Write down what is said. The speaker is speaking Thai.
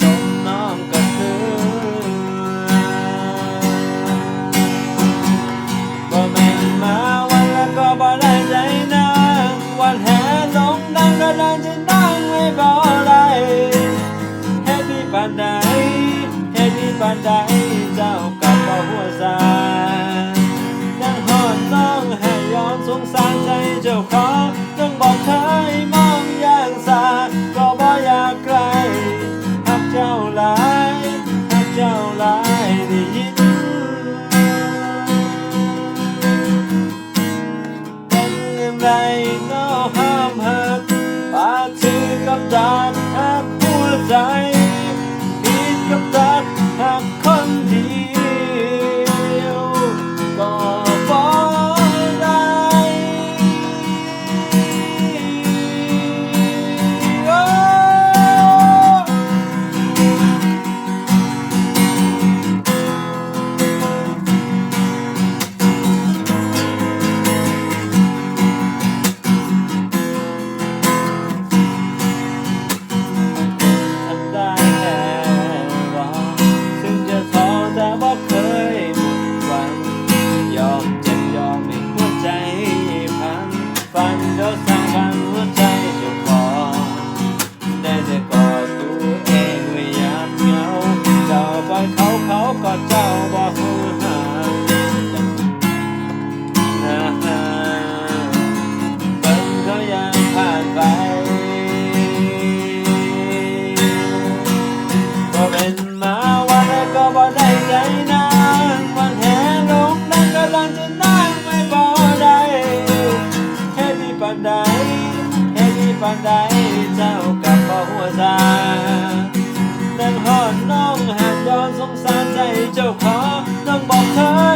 สมน้ำกับเธอบ่แม่นมาวันละก็บ่ได้ใจนางวันแห่ลงดังก็ดังจะนั่งไม่บ่ได้เฮ็ดที่ปานใดเฮ็ดที่ปานใดเจ้ากับบ่หัวใจนั่งหอดน้องให้ยอมสงสารใจเจ้าของ ก็เจ้าบอกหูหานะฮะเบิ่งเขายังผ่านไปก็เป็นมาวันก็บ่ได้ใจนางวันแห่ลงนั่งกำลังจะนั่งไม่บ่ได้เฮ็ดดีปานใดเฮ็ดดีปานใดเจ้ากับบ่หัวซา เจ้าขาต้องบอกเธอ